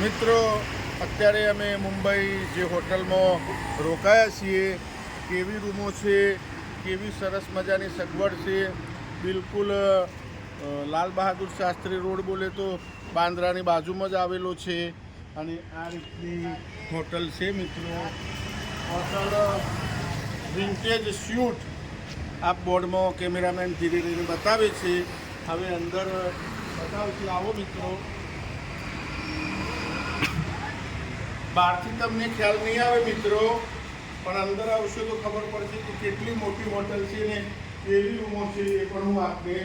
મિત્રો, અત્યારે અમે મુંબઈ જે હોટલમાં રોકાયા છીએ, કેવી રૂમો છે, કેવી સરસ મજાની સગવડ છે, બિલકુલ લાલ બહાદુર શાસ્ત્રી રોડ બોલે તો બાંદ્રાની બાજુમાં જ આવેલો છે અને આ રીતની હોટલ છે મિત્રો. હોટલ વિન્ટેજ સ્યુટ આ બોર્ડમાં કેમેરામેન ધીરે ધીરે બતાવે છે. હવે અંદર બતાવશે આવો મિત્રો. બહારથી તમને ખ્યાલ નહીં આવે મિત્રો, પણ અંદર આવશો તો ખબર પડશે કે કેટલી મોટી હોટલ છે ને કેવી રૂમો છે એ પણ હું આપને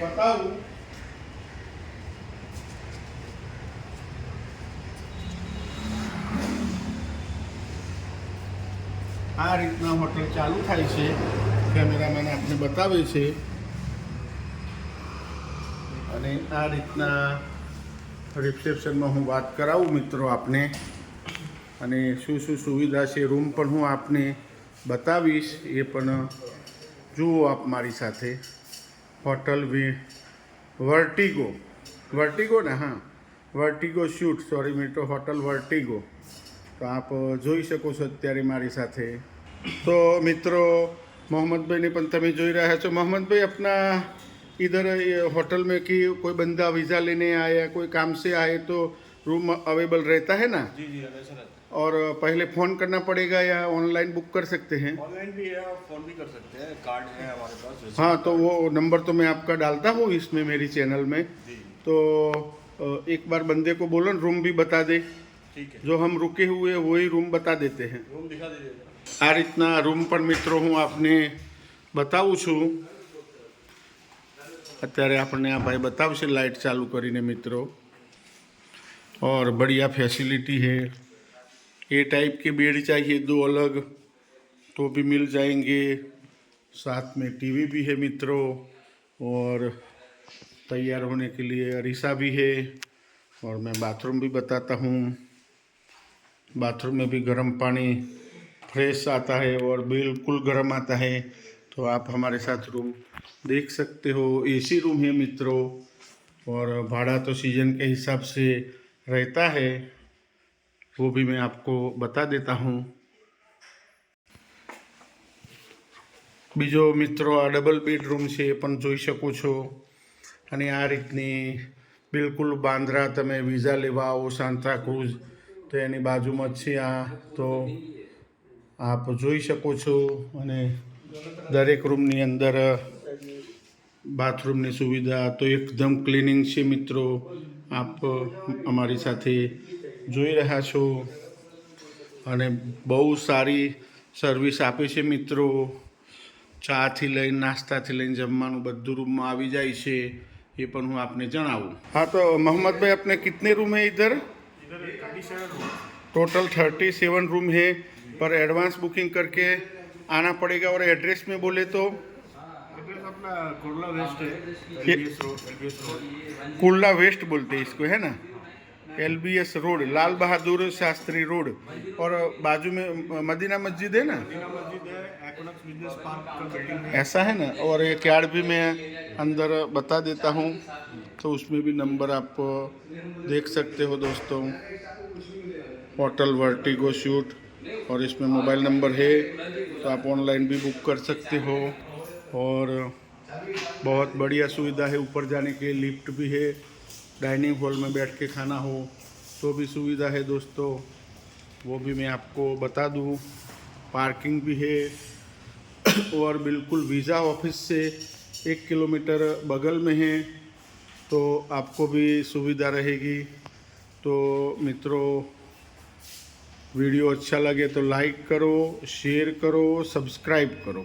બતાવું. આ રીતના હોટલ ચાલુ થાય છે. કેમેરામેન આપને બતાવે છે. અને આ રીતના રિસેપ્શનમાં હું વાત કરાવું મિત્રો આપને. અને શું શું સુવિધા છે રૂમ પણ હું આપને બતાવીશ એ પણ જુઓ આપ મારી સાથે હોટલ વી વર્ટિગો વર્ટિગો ને હા વર્ટિગો શૂટ સોરી મિત્રો હોટલ વર્ટિગો તો આપ જોઈ શકો છો અત્યારે મારી સાથે તો મિત્રો मोहम्मद ने પણ તમે જોઈ રહ્યા છો मोहम्मद भाई अपना इधर ये होटल में कि कोई बंदा वीज़ा लेने आया कोई काम से आए तो रूम अवेलेबल रहता है ना जी जी हमेशा रहता है और पहले फ़ोन करना पड़ेगा या ऑनलाइन बुक कर सकते हैं ऑनलाइन भी है आप फोन भी कर सकते हैं कार्ड है हमारे पास वैसे हाँ तो वो नंबर तो मैं आपका डालता हूँ इसमें मेरी चैनल में जी तो अ, एक बार बंदे को बोलो ना रूम भी बता दे ठीक है जो हम रुके हुए हैं वही रूम बता देते हैं रूम दिखा दीजिए जरा। આ રીતના રૂમ પણ મિત્રો હું આપને બતાવું છું અત્યારે આપણને આ ભાઈ બતાવશે લાઇટ ચાલુ કરીને મિત્રો और बढ़िया फैसिलिटी है। ए टाइप के बेड चाहिए, दो अलग तो भी मिल जाएँगे। साथ में टीवी भी है मित्रों, और तैयार होने के लिए अरीसा भी है, और मैं बाथरूम भी बताता हूँ। बाथरूम में भी गर्म पानी फ्रेश आता है और बिल्कुल गर्म आता है। तो आप हमारे साथ रूम देख सकते हो। एसी रूम है मित्रों, और भाड़ा तो सीज़न के हिसाब से रहता है वो भी मैं आपको बता देता हूँ બીજો મિત્રો આ ડબલ બેડરૂમ છે એ પણ જોઈ શકો છો અને આ રીતની બિલકુલ બાંદ્રા તમે વિઝા લેવા આવો સાંતા ક્રુઝ તો એની બાજુમાં જ છે આ તો આપ જોઈ શકો છો અને દરેક રૂમની અંદર બાથરૂમની સુવિધા તો એકદમ ક્લિનિંગ છે મિત્રો આપ અમારી સાથે જોઈ રહ્યા છો અને બહુ સારી સર્વિસ આપે છે મિત્રો. ચાથી લઈને, નાસ્તાથી લઈને જમવાનું બધું રૂમમાં આવી જાય છે, એ પણ હું આપને જણાવું. હા, તો મોહમ્મદભાઈ, આપને કિતને રૂમ હે ઇધર? टोटल थर्टी सेवन रूम है पर एडवांस बुकिंग करके आना पड़ेगा और એડ્રેસ મેં બોલે તો? कुर्ला वेस्ट है ये- कुल्ला वेस्ट बोलते हैं इसको है ना? L B S road Lal Bahadur Shastri road. और बाजू में मदीना मस्जिद है ना? Madina Masjid Equinox business park का बिल्डिंग ऐसा है ना? और एक यार्ड भी मैं अंदर बता देता हूँ तो उसमें भी नंबर आप देख सकते हो दोस्तों। होटल वर्टिगो शूट और इसमें मोबाइल नंबर है तो आप ऑनलाइन भी बुक कर सकते हो। और बहुत बढ़िया सुविधा है, ऊपर जाने के लिफ्ट भी है, डाइनिंग हॉल में बैठ के खाना हो तो भी सुविधा है दोस्तों। वो भी मैं आपको बता दूँ, पार्किंग भी है, और बिल्कुल वीज़ा ऑफ़िस से एक किलोमीटर बगल में है तो आपको भी सुविधा रहेगी। तो मित्रों, वीडियो अच्छा लगे तो लाइक करो, शेयर करो, सब्सक्राइब करो।